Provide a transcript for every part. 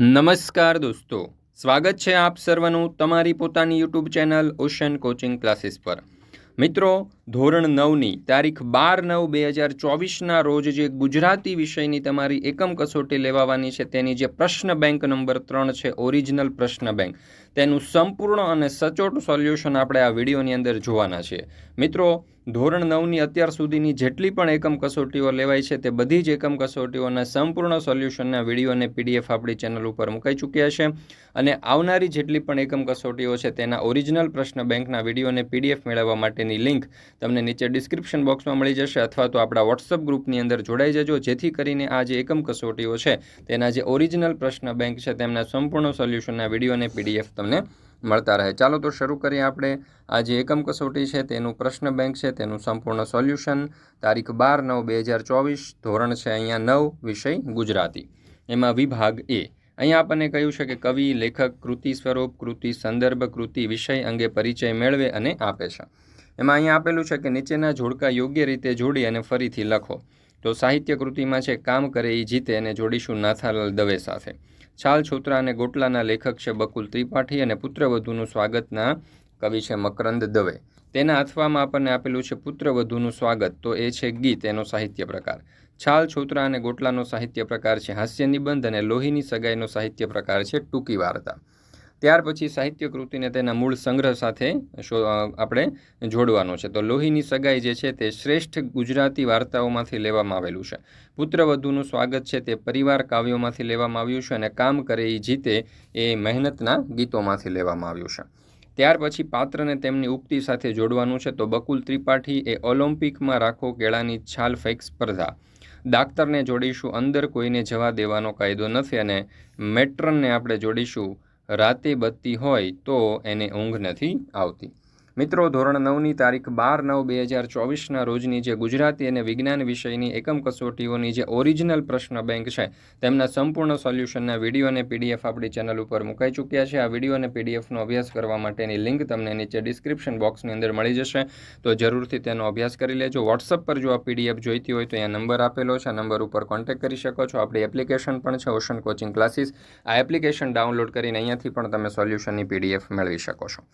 નમસ્કાર દોસ્તો. સ્વાગત છે આપ સર્વનું તમારી પોતાની YouTube channel ocean coaching classes પર. મિત્રો, ધોરણ નવની તારીખ બાર નવ બે હજાર ચોવીસના રોજ જે ગુજરાતી વિષયની તમારી એકમ કસોટી લેવાવાની છે, તેની જે પ્રશ્ન બેંક નંબર ત્રણ છે, ઓરિજિનલ પ્રશ્ન બેંક, તેનું સંપૂર્ણ અને સચોટ સોલ્યુશન આપણે આ વિડીયોની અંદર જોવાના છીએ મિત્રો ધોરણ નવની અત્યાર સુધીની જેટલી પણ એકમ કસોટીઓ લેવાય છે તે બધી જ એકમ કસોટીઓના સંપૂર્ણ સોલ્યુશનના વીડિયો અને પીડીએફ આપણી ચેનલ ઉપર મુકાઈ ચૂક્યા છે. અને આવનારી જેટલી પણ એકમ કસોટીઓ છે તેના ઓરિજિનલ પ્રશ્ન બેંકના વીડિયો અને પીડીએફ મેળવવા માટેની લિંક તમને નીચે ડિસ્ક્રિપ્શન બોક્સમાં મળી જશે અથવા તો આપણા વોટ્સઅપ ગ્રુપની અંદર જોડાઈ જજો. જેથી કરીને આ જે એકમ કસોટીઓ છે તેના જે ઓરિજિનલ પ્રશ્ન બેંક છે તેમના સંપૂર્ણ સોલ્યુશનના વીડિયો અને પીડીએફ તમને મળતા રહે. ચાલો તો શરૂ કરીએ આપણે. આ જે એકમ કસોટી છે તેનું પ્રશ્ન બેંક છે. તેનું સંપૂર્ણ સોલ્યુશન તારીખ બાર નવ બે હજાર ચોવીસ, ધોરણ છે અહીંયા નવ, વિષય ગુજરાતી. એમાં વિભાગ એ. અહીંયા આપણને કહ્યું છે કે કવિ, લેખક, કૃતિ સ્વરૂપ, કૃતિ સંદર્ભ, કૃતિ વિષય અંગે પરિચય મેળવે અને આપે છે. એમાં અહીંયા આપેલું છે કે નીચેના જોડકા યોગ્ય રીતે જોડી અને ફરીથી લખો. તો સાહિત્ય કૃતિમાં છે, કામ કરે એ જીતે અને જોડીશું નાથાલાલ દવે સાથે. છાલ છોતરા અને ગોટલાના લેખક છે બકુલ ત્રિપાઠી અને પુત્રવધુનું સ્વાગતના કવિ છે મકરંદ દવે. તેના અથવામાં આપણને આપેલું છે પુત્રવધુનું સ્વાગત. તો એ છે ગીત, એનો સાહિત્ય પ્રકાર. છાલ છોતરા અને ગોટલાનો સાહિત્ય પ્રકાર છે હાસ્ય નિબંધ અને લોહીની સગાઈનો સાહિત્ય પ્રકાર છે ટૂંકી વાર્તા. ત્યાર પછી સાહિત્ય કૃતિને તેના મૂળ સંગ્રહ સાથે આપણે જોડવાનો છે. તો લોહીની સગાઈ જે છે તે શ્રેષ્ઠ ગુજરાતી વાર્તાઓમાંથી લેવામાં આવેલું છે. પુત્રવધુનું સ્વાગત છે તે પરિવાર કાવ્યોમાંથી લેવામાં આવ્યું છે અને કામ કરે એ જીતે એ મહેનતના ગીતોમાંથી લેવામાં આવ્યું છે. ત્યાર પછી પાત્રને તેમની ઉક્તિ સાથે જોડવાનું છે. તો બકુલ ત્રિપાઠી એ ઓલિમ્પિકમાં રાખો કેળાની છાલ ફેંક સ્પર્ધા. ડાક્ટરને જોડીશું, અંદર કોઈને જવા દેવાનો કાયદો નથી અને મેટ્રનને આપણે જોડીશું રાતે બત્તી હોય તો એને ઊંઘ નથી આવતી. મિત્રો, ધોરણ નવની તારીખ બાર નવ બે હજાર ચોવીસના રોજની જે ગુજરાતી અને વિજ્ઞાન વિષયની એકમ કસોટીઓની જે ઓરિજિનલ પ્રશ્ન બેંક છે, તેમના સંપૂર્ણ સોલ્યુશનના વીડિયો અને પીડીએફ આપણી ચેનલ ઉપર મુકાઈ ચૂક્યા છે. આ વીડિયો અને પીડીએફનો અભ્યાસ કરવા માટેની લિંક તમને નીચે ડિસ્ક્રિપ્શન બોક્સની અંદર મળી જશે. તો જરૂરથી તેનો અભ્યાસ કરી લેજો. વોટ્સઅપ પર જો આ પીડીએફ જોઈતી હોય તો અહીંયા નંબર આપેલો છે. આ નંબર ઉપર કોન્ટેક્ટ કરી શકો છો. આપણી એપ્લિકેશન પણ છે, ઓશન કોચિંગ ક્લાસીસ. આ એપ્લિકેશન ડાઉનલોડ કરીને અહીંયાથી પણ તમે સોલ્યુશનની પીડીએફ મેળવી શકો છો.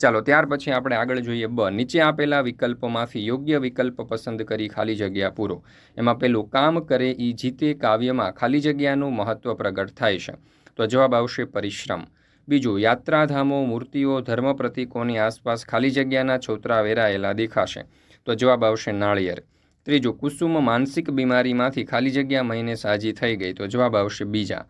ચાલો, ત્યાર પછી આપણે આગળ જોઈએ. બ, નીચે આપેલા વિકલ્પોમાંથી યોગ્ય વિકલ્પ પસંદ કરી ખાલી જગ્યા પૂરો. એમાં પેલું, કામ કરે એ જીતે કાવ્યમાં ખાલી જગ્યાનું મહત્ત્વ પ્રગટ થાય છે. તો જવાબ આવશે પરિશ્રમ. બીજું, યાત્રાધામો, મૂર્તિઓ, ધર્મ પ્રતિકોની આસપાસ ખાલી જગ્યાના છોતરા વેરાયેલા દેખાશે. તો જવાબ આવશે નાળિયેર. ત્રીજું, કુસુમ માનસિક બીમારીમાંથી ખાલી જગ્યા મહિને સાજી થઈ ગઈ. તો જવાબ આવશે બીજા.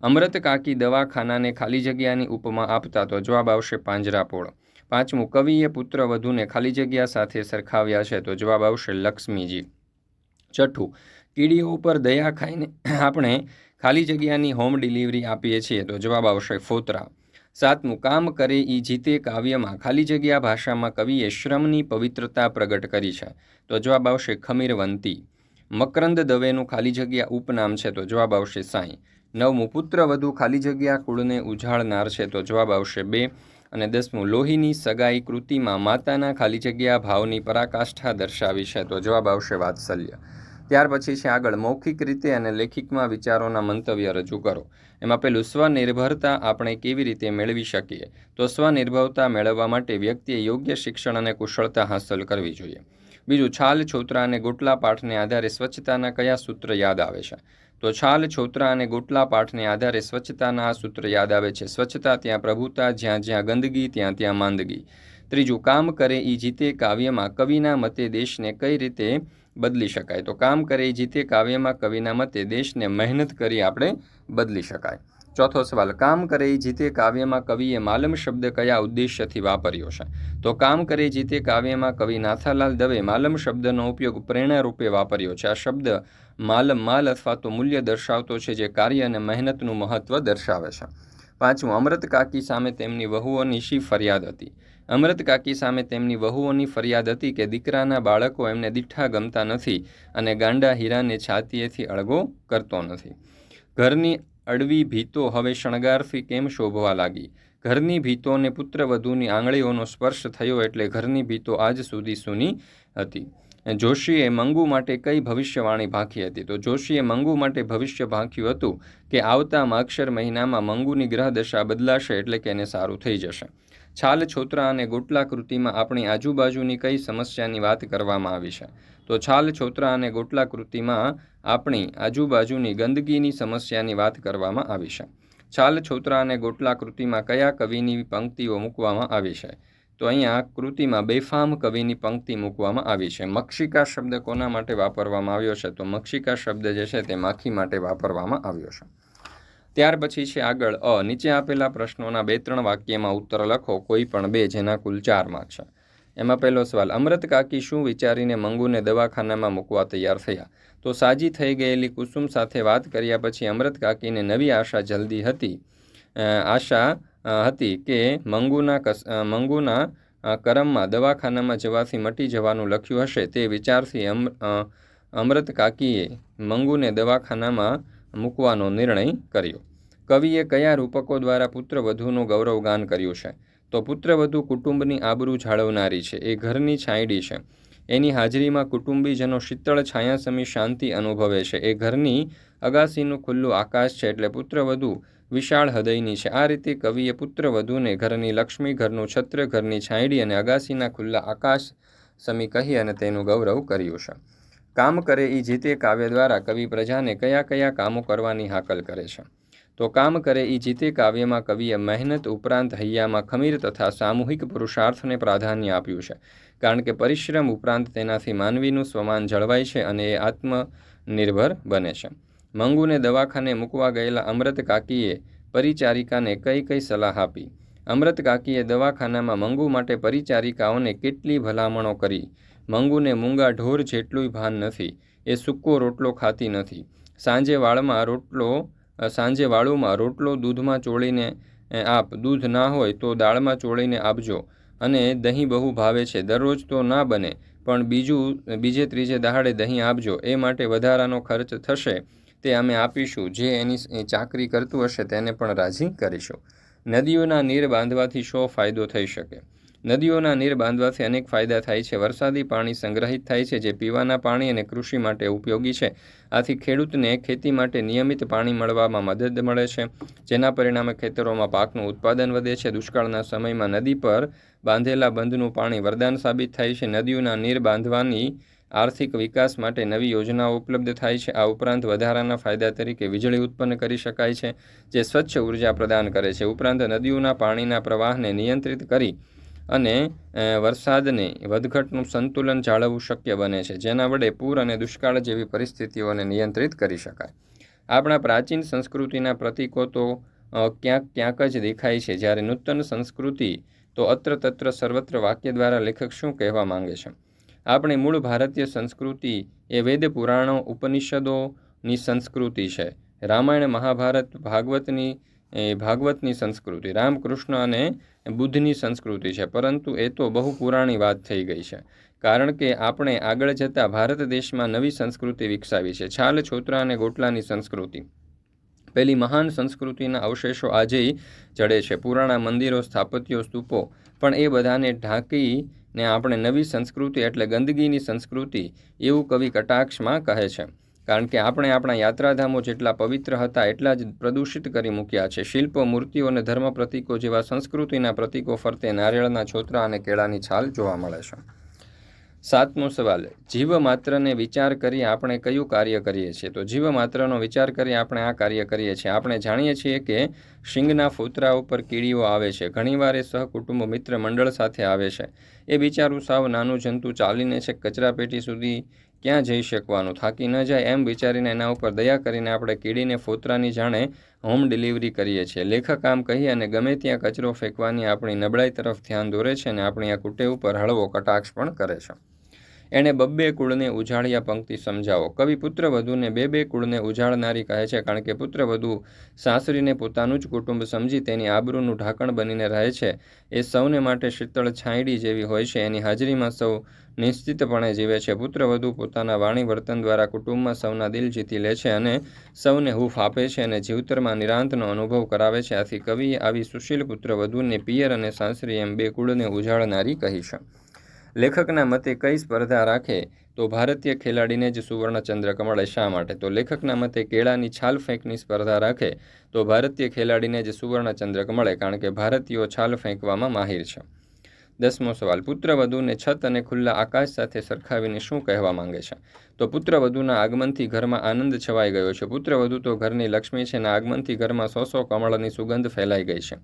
અમૃત કાકી દવાખાનાને ખાલી જગ્યાની ઉપમા આપતા તો જવાબ આવશે પાંજરાપોળ. પાંચમું, કવિએ પુત્ર વધુને ખાલી જગ્યા સાથે સરખાવ્યા છે, તો જવાબ આવશે લક્ષ્મીજી. છઠ્ઠું, કીડીઓ ઉપર દયા ખાઈને આપણે ખાલી જગ્યાની હોમ ડિલિવરી આપીએ છીએ, તો જવાબ આવશે ફોતરા. સાતમું, કામ કરે એ જીતે કાવ્યમાં, ખાલી જગ્યા ભાષામાં કવિએ શ્રમની પવિત્રતા પ્રગટ કરી છે, તો જવાબ આવશે ખમીરવંતી. મકરંદ દવેનું ખાલી જગ્યા ઉપનામ છે, તો જવાબ આવશે સાંઈ. નવમું, પુત્ર વધુ ખાલી જગ્યા કુળને ઉજાળનાર છે, તો જવાબ આવશે બે. અને દસમું, લોહીની સગાઈ કૃતિમાં માતાના ખાલી જગ્યા ભાવની પરાકાષ્ઠા દર્શાવી છે. તો જવાબ આવશે વાત્સલ્ય. ત્યાર પછી છે આગળ, મૌખિક રીતે અને લેખિકમાં વિચારોના મંતવ્ય રજૂ કરો. એમાં પેલું સ્વનિર્ભરતા આપણે કેવી રીતે મેળવી શકીએ? તો સ્વનિર્ભરતા મેળવવા માટે વ્યક્તિએ યોગ્ય શિક્ષણ અને કુશળતા હાંસલ કરવી જોઈએ. બીજું, છાલ, છોતરા અને ગોટલા પાઠને આધારે સ્વચ્છતાના કયા સૂત્ર યાદ આવે છે? તો છાલ છોતરા અને ગોટલા પાઠને આધારે સ્વચ્છતાના આ સૂત્ર યાદ આવે છે. સ્વચ્છતા ત્યાં પ્રભુતા, જ્યાં જ્યાં ગંદકી ત્યાં ત્યાં માંદગી. ત્રીજું, કામ કરે એ જીતે કાવ્યમાં કવિના મતે દેશને કઈ રીતે બદલી શકાય? તો કામ કરે એ જીતે કાવ્યમાં કવિના મતે દેશને મહેનત કરી આપણે બદલી શકાય. ચોથો સવાલ, કામ કરે એ જીતે કાવ્યમાં કવિએ માલમ શબ્દ કયા ઉદ્દેશ્યથી વાપર્યો છે? તો કામ કરે જીતે કાવ્યમાં કવિ નાથાલાલ દવે માલમ શબ્દનો ઉપયોગ પ્રેરણા રૂપે વાપર્યો છે. આ શબ્દ માલમ માલ અથવા તો મૂલ્ય દર્શાવતો છે જે કાર્ય અને મહેનતનું મહત્વ દર્શાવે છે. પાંચમું, અમૃત કાકી સામે તેમની વહુઓની શી ફરિયાદ હતી? અમૃત કાકી સામે તેમની વહુઓની ફરિયાદ હતી કે દીકરાના બાળકો એમને દીઠા ગમતા નથી અને ગાંડા હીરાને છાતીએથી અળગો કરતો નથી. ઘરની અડવી ભીતો હવે શણગારથી કેમ શોભવા લાગી? ઘરની ભીતોને પુત્રવધૂની આંગળીઓનો સ્પર્શ થયો એટલે ઘરની ભીતો આજ સુધી સૂની હતી. જોશીએ મંગુ માટે કઈ ભવિષ્યવાણી ભાંખી હતી? તો જોશીએ મંગુ માટે ભવિષ્ય ભાંખ્યું હતું કે આવતા માક્ષર મહિનામાં મંગુની ગ્રહ દશા બદલાશે એટલે કે એને સારું થઈ જશે. છાલ, છોતરા અને ગોટલા કૃતિમાં આપણી આજુબાજુની કઈ સમસ્યાની વાત કરવામાં આવી છે? તો છાલ, છોતરા અને ગોટલા કૃતિમાં આપણી આજુબાજુની ગંદકીની સમસ્યાની વાત કરવામાં આવી છે. છાલ, છોતરા અને ગોટલા કૃતિમાં કયા કવિની પંક્તિઓ મૂકવામાં આવી છે? તો અહીંયા કૃતિમાં બેફામ કવિની પંક્તિ મૂકવામાં આવી છે. મક્ષિકા શબ્દ કોના માટે વાપરવામાં આવ્યો છે? તો મક્ષિકા શબ્દ જે છે તે માખી માટે વાપરવામાં આવ્યો છે. ત્યાર પછી છે આગળ અ. નીચે આપેલા પ્રશ્નોના બે ત્રણ વાક્યમાં ઉત્તર લખો. કોઈ પણ બે જેના કુલ ચાર માર્ક છે. એમાં પહેલો સવાલ, અમૃત કાકી શું વિચારીને મંગુને દવાખાનામાં મૂકવા તૈયાર થયા? તો સાજી થઈ ગયેલી કુસુમ સાથે વાત કર્યા પછી અમૃત કાકીને નવી આશા જલ્દી હતી. આશા હતી કે મંગુના કસ મંગુના કરમમાં દવાખાનામાં જવાથી મટી જવાનું લખ્યું હશે તે વિચારથી અમ અમૃત કાકીએ મંગુને દવાખાનામાં મૂકવાનો નિર્ણય કર્યો. કવિએ કયા રૂપકો દ્વારા પુત્રવધૂનું ગૌરવગાન કર્યું છે? તો પુત્રવધુ કુટુંબની આબરૂ જાળવનારી છે, એ ઘરની છાંયડી છે. એની હાજરીમાં કુટુંબીજનો શીતળ છાયાસમી શાંતિ અનુભવે છે. એ ઘરની અગાસીનું ખુલ્લું આકાશ છે એટલે પુત્રવધુ વિશાળ હૃદયની છે. આ રીતે કવિએ પુત્રવધૂને ઘરની લક્ષ્મી, ઘરનું છત્ર, ઘરની છાંયડી અને અગાસીના ખુલ્લા આકાશ સમી કહી અને તેનું ગૌરવ કર્યું છે. કામ કરે એ જીતે કાવ્ય દ્વારા કવિ પ્રજાને કયા કયા કામો કરવાની હાકલ કરે છે. તો કામ કરે એ જીતે કાવ્યમાં કવિએ મહેનત ઉપરાંત હૈયામાં ખમીર તથા સામૂહિક પુરુષાર્થને પ્રાધાન્ય આપ્યું છે. કારણ કે પરિશ્રમ ઉપરાંત તેનાથી માનવીનું સ્વમાન જળવાય છે અને એ આત્મનિર્ભર બને છે. મંગુને દવાખાને મૂકવા ગયેલા અમૃત કાકીએ પરિચારિકાને કઈ કઈ સલાહ આપી. અમૃત કાકીએ દવાખાનામાં મંગુ માટે પરિચારિકાઓને કેટલી ભલામણો કરી. મંગુને મૂંગા ઢોર જેટલું ભાન નથી, એ સૂકો રોટલો ખાતી નથી. સાંજે વાળમાં રોટલો સાંજે વાળુમાં રોટલો દૂધમાં ચોળીને આપ દૂધ ના હોય તો દાળમાં ચોળીને આપજો. અને દહીં બહુ ભાવે છે, દરરોજ તો ના બને, પણ બીજું, બીજે ત્રીજે દહાડે દહીં આપજો, એ માટે વધારાનો ખર્ચ થશે. તે અમે આપીશું. જે એની ચાકરી કરતું હશે તેને પણ રાજી કરીશું. નદીઓના નીર બાંધવાથી શો ફાયદો થઈ શકે. નદીઓના નીર બાંધવાથી અનેક ફાયદા થાય છે. વરસાદી પાણી સંગ્રહિત થાય છે, જે પીવાના પાણી અને કૃષિ માટે ઉપયોગી છે. આથી ખેડૂતને ખેતી માટે નિયમિત પાણી મળવામાં મદદ મળે છે. જેના પરિણામે ખેતરોમાં પાકનું ઉત્પાદન વધે છે. દુષ્કાળના સમયમાં નદી પર બાંધેલા બંધનું પાણી વરદાન સાબિત થાય છે. નદીઓના નીર બાંધવાની આર્થિક વિકાસ માટે નવી યોજનાઓ ઉપલબ્ધ થાય છે. આ ઉપરાંત વધારાના ફાયદા તરીકે વીજળી ઉત્પન્ન કરી શકાય છે, જે સ્વચ્છ ઊર્જા પ્રદાન કરે છે. ઉપરાંત નદીઓના પાણીના પ્રવાહને નિયંત્રિત કરી અને વરસાદને વધઘટનું સંતુલન જાળવવું શક્ય બને છે, જેના વડે પૂર અને દુષ્કાળ જેવી પરિસ્થિતિઓને નિયંત્રિત કરી શકાય. આપણા પ્રાચીન સંસ્કૃતિના પ્રતીકો તો ક્યાંક ક્યાંક જ દેખાય છે. જ્યારે નૂતન સંસ્કૃતિ તો અત્ર તત્ર સર્વત્ર વાક્ય દ્વારા લેખક શું કહેવા માંગે છે? આપણી મૂળ ભારતીય સંસ્કૃતિ એ વેદ પુરાણો ઉપનિષદોની સંસ્કૃતિ છે. રામાયણ, મહાભારત, ભાગવતની, એ ભાગવતની સંસ્કૃતિ, રામકૃષ્ણ અને બુદ્ધની સંસ્કૃતિ છે. પરંતુ એ તો બહુ પુરાણી વાત થઈ ગઈ છે. કારણ કે આપણે આગળ જતાં ભારત દેશમાં નવી સંસ્કૃતિ વિકસાવી છે. છાલ, છોતરા અને ગોટલાની સંસ્કૃતિ. પેલી મહાન સંસ્કૃતિના અવશેષો આજે જડે છે. પુરાણા મંદિરો, સ્થાપત્યો, સ્તૂપો, પણ એ બધાને ઢાંકી ને આપણે નવી સંસ્કૃતિ એટલે ગંદકીની સંસ્કૃતિ એવું કવિ કટાક્ષમાં કહે છે. કારણ કે આપણે આપણા યાત્રાધામો જેટલા પવિત્ર હતા એટલા જ પ્રદૂષિત કરી મૂક્યા છે. શિલ્પો, મૂર્તિઓ અને ધર્મ પ્રતિકો જેવા સંસ્કૃતિના પ્રતિકો ફરતે નારિયેળના છોતરા અને કેળાની છાલ જોવા મળે છે. સાતમો સવાલ જીવ માત્રને વિચાર કરી આપણે કયું કાર્ય કરીએ છીએ? તો જીવ માત્રનો વિચાર કરી આપણે આ કાર્ય કરીએ છીએ. આપણે જાણીએ છીએ કે શિંગના ફોતરા ઉપર કીડીઓ આવે છે. ઘણીવાર એ સહકુટુંબ મિત્ર મંડળ સાથે આવે છે. એ બિચારું સાવ નાનું જંતુ ચાલીને છે કચરાપેટી સુધી ક્યાં જઈ શકવાનું? થાકી ન જાય એમ વિચારીને એના ઉપર દયા કરીને આપણે કીડીને ફોતરાની જાણે હોમ ડિલિવરી કરીએ છીએ. લેખક આમ કહી અને ગમે ત્યાં કચરો ફેંકવાની આપણી નબળાઈ તરફ ધ્યાન દોરે છે અને આપણી આ કુટે ઉપર હળવો કટાક્ષ પણ કરે છે. એણે બબ્બે કુળને ઉજાળ્યા પંક્તિ સમજાવો. કવિ પુત્રવધૂને બે બે કુળને ઉજાળનારી કહે છે, કારણ કે પુત્રવધુ સાસરીને પોતાનું જ કુટુંબ સમજી તેની આબરૂનું ઢાંકણ બનીને રહે છે. એ સૌને માટે શીતળ છાંયડી જેવી હોય છે. એની હાજરીમાં સૌ નિશ્ચિતપણે જીવે છે. પુત્રવધુ પોતાના વાણી વર્તન દ્વારા કુટુંબમાં સૌના દિલ જીતી લે છે અને સૌને હૂફ આપે છે અને જીવતરમાં નિરાંતનો અનુભવ કરાવે છે. આથી કવિએ આવી સુશીલ પુત્રવધૂને પિયર અને સાસરી એમ બે કુળને ઉજાળનારી કહી છે. લેખકના મતે કઈ સ્પર્ધા રાખે તો ભારતીય ખેલાડીને જ સુવર્ણચંદ્રક મળે શા માટે? તો લેખકના મતે કેળાની છાલ ફેંકની સ્પર્ધા રાખે તો ભારતીય ખેલાડીને જ સુવર્ણચંદ્રક મળે, કારણ કે ભારતીયો છાલ ફેંકવામાં માહિર છે. દસમો સવાલ પુત્રવધુને છત અને ખુલ્લા આકાશ સાથે સરખાવીને શું કહેવા માંગે છે? તો પુત્રવધુના આગમનથી ઘરમાં આનંદ છવાઈ ગયો છે. પુત્રવધુ તો ઘરની લક્ષ્મી છે અને આગમનથી ઘરમાં સો સો કમળની સુગંધ ફેલાઈ ગઈ છે.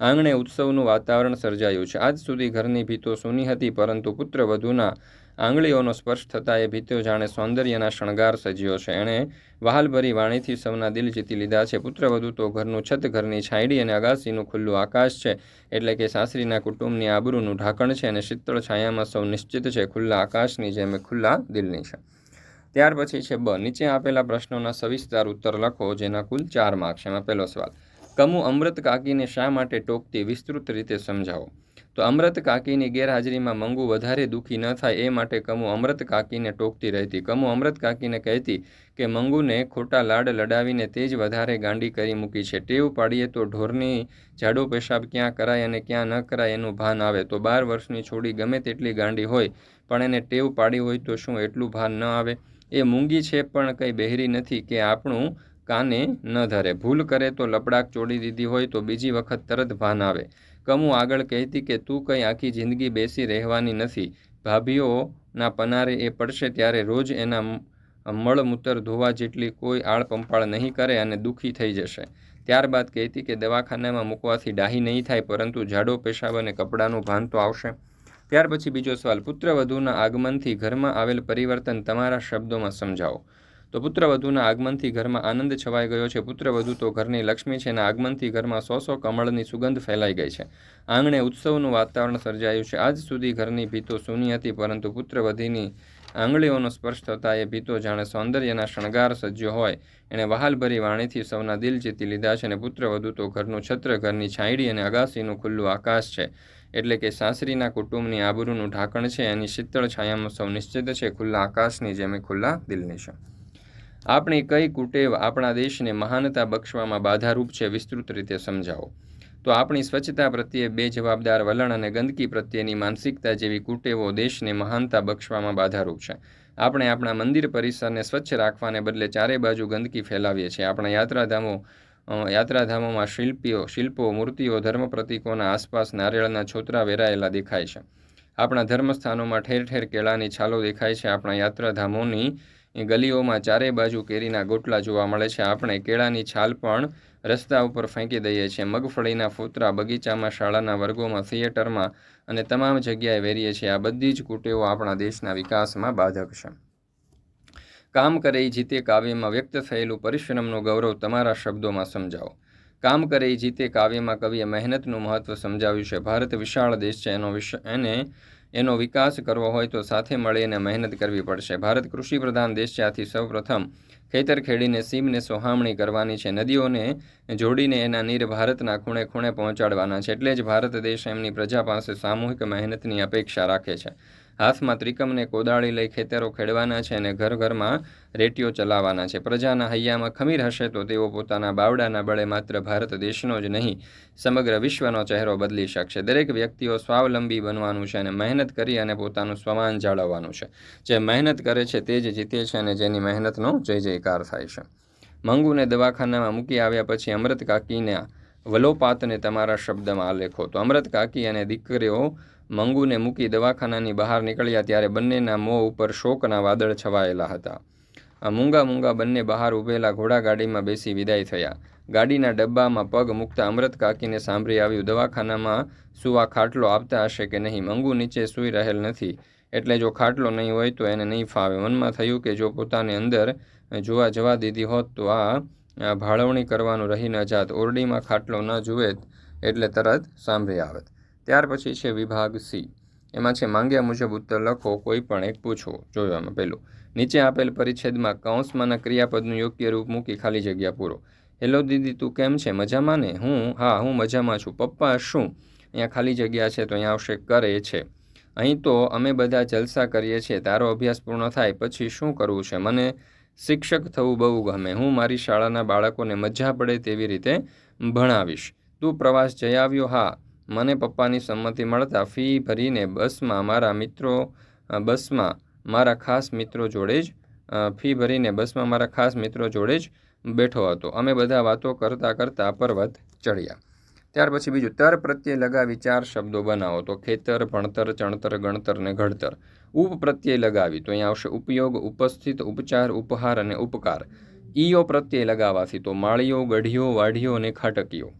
આંગણે ઉત્સવનું વાતાવરણ સર્જાયું છે. આજ સુધી ઘરની ભીતો સૂની હતી, પરંતુ પુત્ર વધુના આંગળીઓનો સ્પર્શ થતાં એ ભીતો જાણે સૌંદર્યના શણગાર સજ્યો છે. એણે વહાલભરી વાણીથી સૌના દિલ જીતી લીધા છે. પુત્રવધુ તો ઘરનું છત, ઘરની છાંયડી અને અગાસીનું ખુલ્લું આકાશ છે, એટલે કે સાસરીના કુટુંબની આબરૂનું ઢાંકણ છે અને શીતળ છાયામાં સૌ નિશ્ચિત છે, ખુલ્લા આકાશની જેમ ખુલ્લા દિલની છે. ત્યાર પછી છે બ. નીચે આપેલા પ્રશ્નોના સવિસ્તાર ઉત્તર લખો, જેના કુલ ચાર માર્ક્સ એમાં પહેલો સવાલ કમુ અમૃત કાકીને શા માટે ટોકતી વિસ્તૃત રીતે સમજાવો? તો અમૃત કાકીની ગેરહાજરીમાં મંગુ વધારે દુઃખી ન થાય એ માટે કમુ અમૃત કાકીને ટોકતી રહેતી. કમુ અમૃત કાકીને કહેતી કે મંગુને ખોટા લાડ લડાવીને તે જ વધારે ગાંડી કરી મૂકી છે. ટેવ પાડીએ તો ઢોરની જાડો પેશાબ ક્યાં કરાય અને ક્યાં ન કરાય એનું ભાન આવે. તો બાર વર્ષની છોડી ગમે તેટલી ગાંડી હોય, પણ એને ટેવ પાડી હોય તો શું એટલું ભાન ન આવે? એ મૂંગી છે પણ કંઈ બહેરી નથી કે આપણું કાને ન ધરે. ભૂલ કરે તો લપડાક ચોડી દીધી હોય તો બીજી વખત તરત ભાન આવે. કમુ આગળ કહેતી કે, તું કંઈ આખી જિંદગી બેસી રહેવાની નથી. ભાભીઓના પનારે એ પડશે ત્યારે રોજ એના મળમૂતર ધોવા જેટલી કોઈ આળ પંપાળ નહીં કરે અને દુઃખી થઈ જશે. ત્યારબાદ કહેતી કે, દવાખાનામાં મૂકવાથી ડાહી નહીં થાય, પરંતુ જાડો પેશાબ અને કપડાનું ભાન તો આવશે. ત્યાર પછી બીજો સવાલ પુત્રવધૂના આગમનથી ઘરમાં આવેલ પરિવર્તન તમારા શબ્દોમાં સમજાવો. તો પુત્રવધુના આગમનથી ઘરમાં આનંદ છવાઈ ગયો છે. પુત્રવધુ તો ઘરની લક્ષ્મી છે અને આગમનથી ઘરમાં સો સો કમળની સુગંધ ફેલાઈ ગઈ છે. આંગણે ઉત્સવનું વાતાવરણ સર્જાયું છે. આજ સુધી ઘરની ભીતો સૂની હતી, પરંતુ પુત્રવધીની આંગળીઓનો સ્પર્શ થતાં એ ભીતો જાણે સૌંદર્યના શણગાર સજ્જો હોય. એણે વહાલભરી વાણીથી સૌના દિલ જીતી લીધા છે અને પુત્રવધુ તો ઘરનું છત્ર, ઘરની છાંયડી અને અગાસીનું ખુલ્લું આકાશ છે. એટલે કે સાસરીના કુટુંબની આબરૂનું ઢાંકણ છે. એની શીતળ છાયામાં સૌ નિશ્ચિત છે. ખુલ્લા આકાશની જેમ ખુલ્લા દિલની છે. આપણી કઈ કુટેવ આપણા દેશને મહાનતા બક્ષવામાં બાધારૂપ છે વિસ્તૃત રીતે સમજાવો. તો આપણી સ્વચ્છતા પ્રત્યે બે જવાબદાર વલણ અને ગંદકી પ્રત્યેની માનસિકતા જેવી કુટેવો દેશને મહાનતા બક્ષવામાં બાધારૂપ છે. આપણે આપણા મંદિર પરિસરને સ્વચ્છ રાખવાને બદલે ચારે બાજુ ગંદકી ફેલાવીએ છીએ. આપણા યાત્રાધામો યાત્રાધામોમાં શિલ્પીઓ, શિલ્પો, મૂર્તિઓ, ધર્મ પ્રતિકોના આસપાસ નારિયેળના છોતરા વેરાયેલા દેખાય છે. આપણા ધર્મસ્થાનોમાં ઠેર ઠેર કેળાની છાલો દેખાય છે. આપણા યાત્રાધામોની ગલીઓમાં ચારે બાજુ કેરીના ગોટલા જોવા મળે છે. આપણે કેળાની છાલ પણ રસ્તા ઉપર ફેંકી દઈએ છીએ. મગફળીના ફૂતરા બગીચામાં, શાળાના વર્ગોમાં, થિયેટરમાં અને તમામ જગ્યાએ વેરીએ છીએ. આ બધી જ કુટેવો આપણા દેશના વિકાસમાં બાધક છે. કામ કરે જીતે કાવ્યમાં વ્યક્ત થયેલું પરિશ્રમનું ગૌરવ તમારા શબ્દોમાં સમજાવો. કામ કરે જીતે કાવ્યમાં કવિએ મહેનતનું મહત્વ સમજાવ્યું છે. ભારત વિશાળ દેશ છે. એનો વિષય એને એનો વિકાસ કરવો હોય તો સાથે મળીને મહેનત કરવી પડશે. ભારત કૃષિ પ્રધાન દેશ છે. આથી સૌપ્રથમ ખેતર ખેડીને સીમને સોહામણી કરવાની છે. નદીઓને જોડીને એના નીર ભારતના ખૂણે ખૂણે પહોંચાડવાના છે. એટલે જ ભારત દેશ એમની પ્રજા પાસે સામૂહિક મહેનતની અપેક્ષા રાખે છે. હાથમાં ત્રિકમને કોદાળી લઈ ખેતરો ખેડવાના છે અને ઘર ઘરમાં રેટીઓ ચલાવવાના છે. પ્રજાના હૈયામાં ખમીર હશે તો તેઓ પોતાના બાવડાના બળે માત્ર ભારત દેશનો જ નહીં, સમગ્ર વિશ્વનો ચહેરો બદલી શકશે. દરેક વ્યક્તિઓ સ્વાવલંબી બનવાનું છે અને મહેનત કરી અને પોતાનું સ્વમાન જાળવવાનું છે. જે મહેનત કરે છે તે જ જીતે છે અને જેની મહેનતનો જય જયકાર થાય છે. મંગુને દવાખાનામાં મૂકી આવ્યા પછી અમૃત કાકીના વલોપાતને તમારા શબ્દમાં આલેખો. તો અમૃત કાકી અને દીકરીઓ મંગુને મૂકી દવાખાનાની બહાર નીકળ્યા ત્યારે બંનેના મોં ઉપર શોકના વાદળ છવાયેલા હતા. આ મૂંગા મૂંગા બંને બહાર ઊભેલા ઘોડાગાડીમાં બેસી વિદાય થયા. ગાડીના ડબ્બામાં પગ મૂકતા અમૃત કાકીને સાંભળી આવ્યું, દવાખાનામાં સુવા ખાટલો આપતા હશે કે નહીં? મંગુ નીચે સૂઈ રહેલ નથી. એટલે જો ખાટલો નહીં હોય તો એને નહીં ફાવે. મનમાં થયું કે જો પોતાની અંદર જોવા જવા દીધી હોત તો આ ભાળવણી કરવાનું રહી ન જાત. ઓરડીમાં ખાટલો ન જુએ એટલે તરત સાંભળી આવત. ત્યાર પછી છે વિભાગ સી. એમાં છે, માંગ્યા મુજબ ઉત્તર લખો, કોઈ પણ એક પૂછો, જોવામાં પહેલું. નીચે આપેલ પરિચ્છેદમાં કૌંસમાંના ક્રિયાપદનું યોગ્ય રૂપ મૂકી ખાલી જગ્યા પૂરો. હેલો દીદી, તું કેમ છે? મજામાં ને? હું, હા, હું મજામાં છું. પપ્પા, શું? અહીંયા ખાલી જગ્યા છે તો અહીંયા આવશે, કરે છે. અહીં તો અમે બધા જલસા કરીએ છીએ. તારો અભ્યાસ પૂર્ણ થાય પછી શું કરવું છે? મને શિક્ષક થવું બહુ ગમે. હું મારી શાળાના બાળકોને મજા પડે તેવી રીતે ભણાવીશ. તું પ્રવાસ જઈ આવ્યો? હા. મને પપ્પાની સંમતિ મળતા ફી ભરીને બસમાં મારા મિત્રો બસમાં મારા ખાસ મિત્રો જોડે જ ફી ભરીને બસમાં મારા ખાસ મિત્રો જોડે જ બેઠો હતો. અમે બધા વાતો કરતાં કરતાં પર્વત ચડ્યા. ત્યાર પછી બીજું તર પ્રત્યે લગાવી ચાર શબ્દો બનાવો તો ખેતર, ભણતર, ચણતર, ગણતર ને ઘડતર. ઉપ પ્રત્યે લગાવી તો અહીંયા આવશે ઉપયોગ, ઉપસ્થિત, ઉપચાર, ઉપહાર અને ઉપકાર. ઈઓ પ્રત્યે લગાવવાથી તો માળીઓ ગઢીઓ વાઢીઓ અને ખાટકીઓ.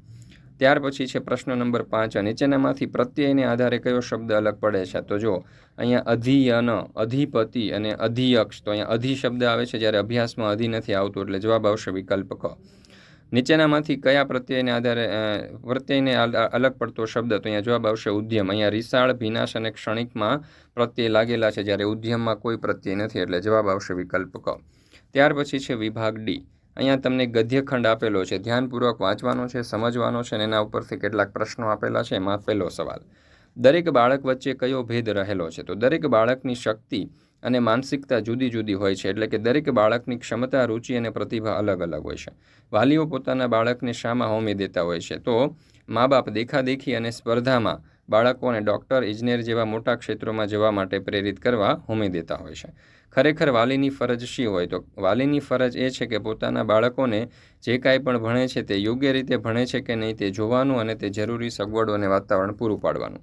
ત્યાર પછી છે પ્રશ્ન નંબર પાંચ નીચેનામાંથી પ્રત્યયને આધારે કયો શબ્દ અલગ પડે છે? તો જો અહીંયા અધિયન, અધિપતિ અને અધિયક્ષ, તો અહીંયા અધિ શબ્દ આવે છે જ્યારે અભ્યાસમાં અધિ નથી આવતું, એટલે જવાબ આવશે વિકલ્પ ક. નીચેનામાંથી કયા પ્રત્યયને આધારે પ્રત્યયને અલગ પડતો શબ્દ? તો અહીંયા જવાબ આવશે ઉદ્યમ. અહીંયા રિસાળ ભીનાશ અને ક્ષણિકમાં પ્રત્યય લાગેલા છે જ્યારે ઉદ્યમમાં કોઈ પ્રત્યય નથી, એટલે જવાબ આવશે વિકલ્પ ક. ત્યાર પછી છે વિભાગ ડી. અહીંયા તમને ગદ્યખંડ આપેલો છે. ધ્યાનપૂર્વક વાંચવાનો છે, સમજવાનો છે અને એના ઉપરથી કેટલાક પ્રશ્નો આપેલા છે. એમાં પહેલો સવાલ, દરેક બાળક વચ્ચે કયો ભેદ રહેલો છે? તો દરેક બાળકની શક્તિ અને માનસિકતા જુદી જુદી હોય છે, એટલે કે દરેક બાળકની ક્ષમતા, રુચિ અને પ્રતિભા અલગ અલગ હોય છે. વાલીઓ પોતાના બાળકને શામાં હોમી દેતા હોય છે. તો મા બાપ દેખાદેખી અને સ્પર્ધામાં બાળકોને ડૉક્ટર, ઇજનેર જેવા મોટા ક્ષેત્રોમાં જવા માટે પ્રેરિત કરવા હોમી દેતા હોય છે. ખરેખર વાલીની ફરજ શી હોય તો? વાલીની ફરજ એ છે કે પોતાના બાળકોને જે કાંઈ પણ ભણે છે તે યોગ્ય રીતે ભણે છે કે નહીં તે જોવાનું અને તે જરૂરી સગવડો અને વાતાવરણ પૂરું પાડવાનું.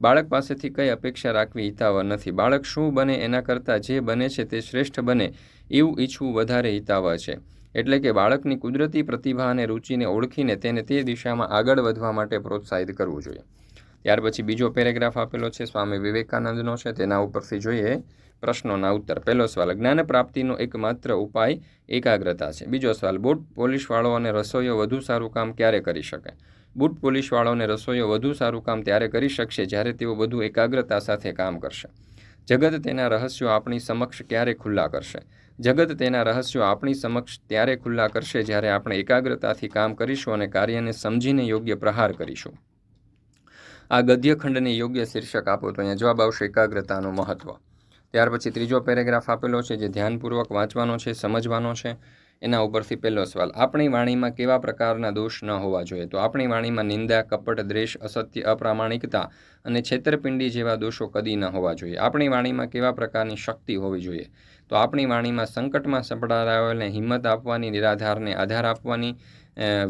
બાળક પાસેથી કઈ અપેક્ષા રાખવી હિતાવહ નથી. બાળક શું બને એના કરતાં જે બને છે તે શ્રેષ્ઠ બને એવું ઈચ્છવું વધારે હિતાવહ છે. એટલે કે બાળકની કુદરતી પ્રતિભા અને રુચિને ઓળખીને તેને તે દિશામાં આગળ વધવા માટે પ્રોત્સાહિત કરવું જોઈએ. ત્યાર પછી બીજો પેરેગ્રાફ આપેલો છે, સ્વામી વિવેકાનંદનો છે. તેના ઉપરથી જોઈએ પ્રશ્નોના ઉત્તર. પહેલો સવાલ, જ્ઞાન પ્રાપ્તિનો એકમાત્ર ઉપાય એકાગ્રતા છે. બીજો સવાલ, બૂટ પોલીસવાળો અને રસોઈયો વધુ સારું કામ ક્યારે કરી શકે? બૂટ પોલીસવાળો અને રસોઈયો વધુ સારું કામ ત્યારે કરી શકશે જ્યારે તેઓ વધુ એકાગ્રતા સાથે કામ કરશે. જગત તેના રહસ્યો આપણી સમક્ષ ક્યારે ખુલ્લા કરશે? જગત તેના રહસ્યો આપણી સમક્ષ ત્યારે ખુલ્લા કરશે જ્યારે આપણે એકાગ્રતાથી કામ કરીશું અને કાર્યને સમજીને યોગ્ય પ્રહાર કરીશું. આ ગદ્યખંડને યોગ્ય શીર્ષક આપો તો અહીંયા જવાબ આવશે એકાગ્રતાનું મહત્વ. ત્યાર પછી ત્રીજો પેરેગ્રાફ આપેલો છે જે ધ્યાનપૂર્વક વાંચવાનો છે સમજવાનો છે. એના ઉપરથી પહેલો સવાલ આપણી વાણીમાં કેવા પ્રકારના દોષ ન હોવા જોઈએ? તો આપણી વાણીમાં નિંદા કપટ દ્વેષ અસત્ય અપ્રામાણિકતા અને છેતરપિંડી જેવા દોષો કદી ન હોવા જોઈએ. આપણી વાણીમાં કેવા પ્રકારની શક્તિ હોવી જોઈએ? તો આપણી વાણીમાં સંકટમાં સપડાયેલાઓને હિંમત આપવાની નિરાધારને આધાર આપવાની અ,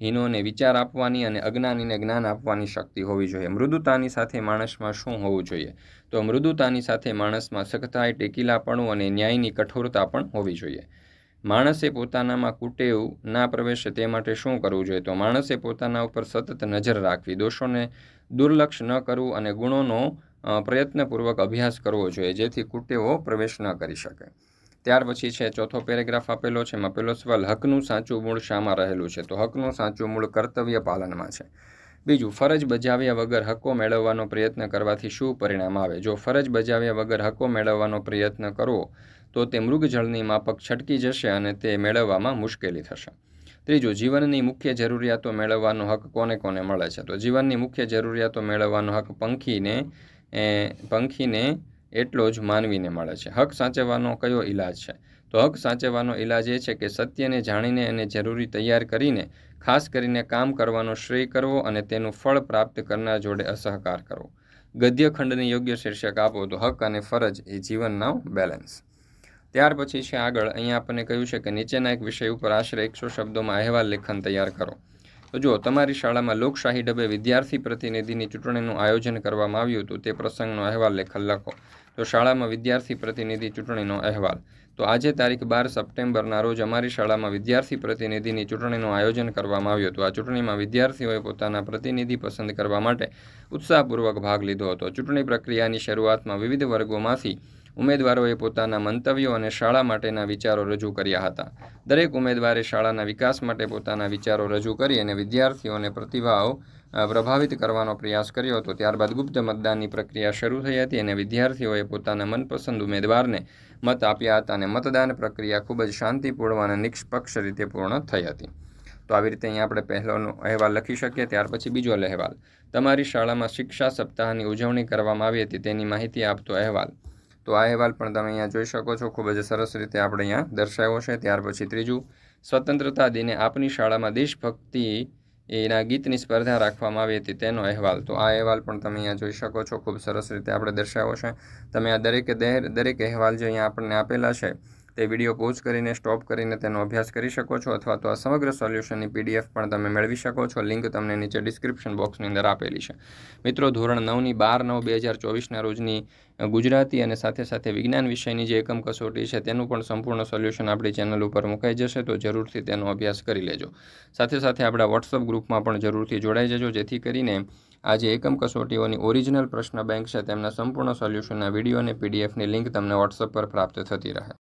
વિચારહીનોને વિચાર આપવાની અને અજ્ઞાનીને જ્ઞાન આપવાની શક્તિ હોવી જોઈએ. મૃદુતાની સાથે માણસમાં શું હોવું જોઈએ? તો મૃદુતાની સાથે માણસમાં સખતાઈ, ટેકીલાપણું અને ન્યાયની કઠોરતા પણ હોવી જોઈએ. માણસે પોતાનામાં કુટેવ ના પ્રવેશે તે માટે શું કરવું જોઈએ? તો માણસે પોતાના ઉપર સતત નજર રાખવી. દોષોને દુર્લક્ષ ન કરવું અને ગુણોનો પ્રયત્નપૂર્વક અભ્યાસ કરવો જોઈએ, જેથી કુટેવો પ્રવેશ ન કરી શકે. ત્યાર પછી છે ચોથો પેરેગ્રાફ આપેલો છે એમાં પેલો સવાલ, હકનું સાચું મૂળ શામાં રહેલું છે? તો હકનું સાચું મૂળ કર્તવ્ય પાલનમાં છે. બીજું, ફરજ બજાવ્યા વગર હક્કો મેળવવાનો પ્રયત્ન કરવાથી શું પરિણામ આવે? જો ફરજ બજાવ્યા વગર હક્કો મેળવવાનો પ્રયત્ન કરવો, તો તે મૃગજળની માફક છટકી જશે અને તે મેળવવામાં મુશ્કેલી થશે. ત્રીજું, જીવનની મુખ્ય જરૂરિયાતો મેળવવાનો હક કોને કોને મળે છે? તો જીવનની મુખ્ય જરૂરિયાતો મેળવવાનો હક પંખીને પંખીને એટલો જ માનવીને મળે છે. હક સાચવવાનો કયો ઈલાજ છે? તો હક સાચવવાનો ઈલાજ એ છે કે સત્યને જાણીને અને જરૂરી તૈયાર કરીને ખાસ કરીને કામ કરવાનો શ્રેય કરવો અને તેનું ફળ પ્રાપ્ત કરનાર જોડે અસહકાર કરવો. ગદ્યખંડને યોગ્ય શીર્ષક આપો તો હક અને ફરજ એ જીવનનો બેલેન્સ. ત્યાર પછી છે આગળ, અહીંયા આપણને કહ્યું છે કે નીચેના એક વિષય ઉપર આશરે એકસો શબ્દોમાં અહેવાલ લેખન તૈયાર કરો. તો જો તમારી શાળામાં લોકશાહી ડબે વિદ્યાર્થી પ્રતિનિધિની ચૂંટણીનું આયોજન કરવામાં આવ્યું હતું. તે પ્રસંગનો અહેવાલ લેખન લખો. તો શાળામાં વિદ્યાર્થી પ્રતિનિધિ ચૂંટણીનો અહેવાલ. તો આજે તારીખ બાર સપ્ટેમ્બરના રોજ અમારી શાળામાં વિદ્યાર્થી પ્રતિનિધિની ચૂંટણીનું આયોજન કરવામાં આવ્યું હતું. આ ચૂંટણીમાં વિદ્યાર્થીઓએ પોતાના પ્રતિનિધિ પસંદ કરવા માટે ઉત્સાહપૂર્વક ભાગ લીધો હતો. ચૂંટણી પ્રક્રિયાની શરૂઆતમાં વિવિધ વર્ગોમાંથી ઉમેદવારોએ પોતાના મંતવ્યો અને શાળા માટેના વિચારો રજૂ કર્યા હતા. દરેક ઉમેદવારે શાળાના વિકાસ માટે પોતાના વિચારો રજૂ કરી અને વિદ્યાર્થીઓને પ્રતિભાવ અ, પ્રભાવિત કરવાનો પ્રયાસ કર્યો હતો. ત્યારબાદ ગુપ્ત મતદાનની પ્રક્રિયા શરૂ થઈ હતી અને વિદ્યાર્થીઓએ પોતાના મનપસંદ ઉમેદવારને મત આપ્યા હતા અને મતદાન પ્રક્રિયા ખૂબ જ શાંતિપૂર્ણ અને નિષ્પક્ષ રીતે પૂર્ણ થઈ હતી. તો આવી રીતે અહીંયા આપણે પહેલોનો અહેવાલ લખી શકીએ, ત્યાર પછી બીજો અહેવાલ. તમારી શાળામાં શિક્ષા સપ્તાહની ઉજવણી કરવામાં આવી હતી, તેની માહિતી આપતો અહેવાલ. તો આ અહેવાલ પણ તમે અહીંયા જોઈ શકો છો. ખૂબ જ સરસ રીતે આપણે અહીંયા દર્શાવ્યો છે. ત્યાર પછી ત્રીજું, સ્વતંત્રતા દિને આપની શાળામાં દેશભક્તિ એના ગીતની સ્પર્ધા રાખવામાં આવી હતી તેનો અહેવાલ. તો આ અહેવાલ પણ તમે અહીંયા જોઈ શકો છો. ખૂબ સરસ રીતે આપણે દર્શાવો છે. તમે આ દરેકે દરેક અહેવાલ જે અહીંયા આપણને આપેલા છે તે વીડિયો પોઝ કરીને સ્ટોપ કરીને તેનો અભ્યાસ કરી શકો છો અથવા તો આ સમગ્ર સોલ્યુશનની પીડીએફ પણ તમે મેળવી શકો છો. લિંક તમને નીચે ડિસ્ક્રિપ્શન બોક્સની અંદર આપેલી છે. મિત્રો, ધોરણ નવની બાર નવ બે હજાર ચોવીસના રોજની ગુજરાતી અને સાથે સાથે વિજ્ઞાન વિષયની જે એકમ કસોટી છે તેનું પણ સંપૂર્ણ સોલ્યુશન આપણી ચેનલ ઉપર મુકાઈ જશે તો જરૂરથી તેનો અભ્યાસ કરી લેજો. સાથે સાથે આપણા વોટ્સઅપ ગ્રુપમાં પણ જરૂરથી જોડાઈ જજો, જેથી કરીને આ જે એકમ કસોટીઓની ઓરિજિનલ પ્રશ્ન બેંક છે તેમના સંપૂર્ણ સોલ્યુશનના વીડિયો અને પીડીએફની લિંક તમને વોટ્સઅપ પર પ્રાપ્ત થતી રહે.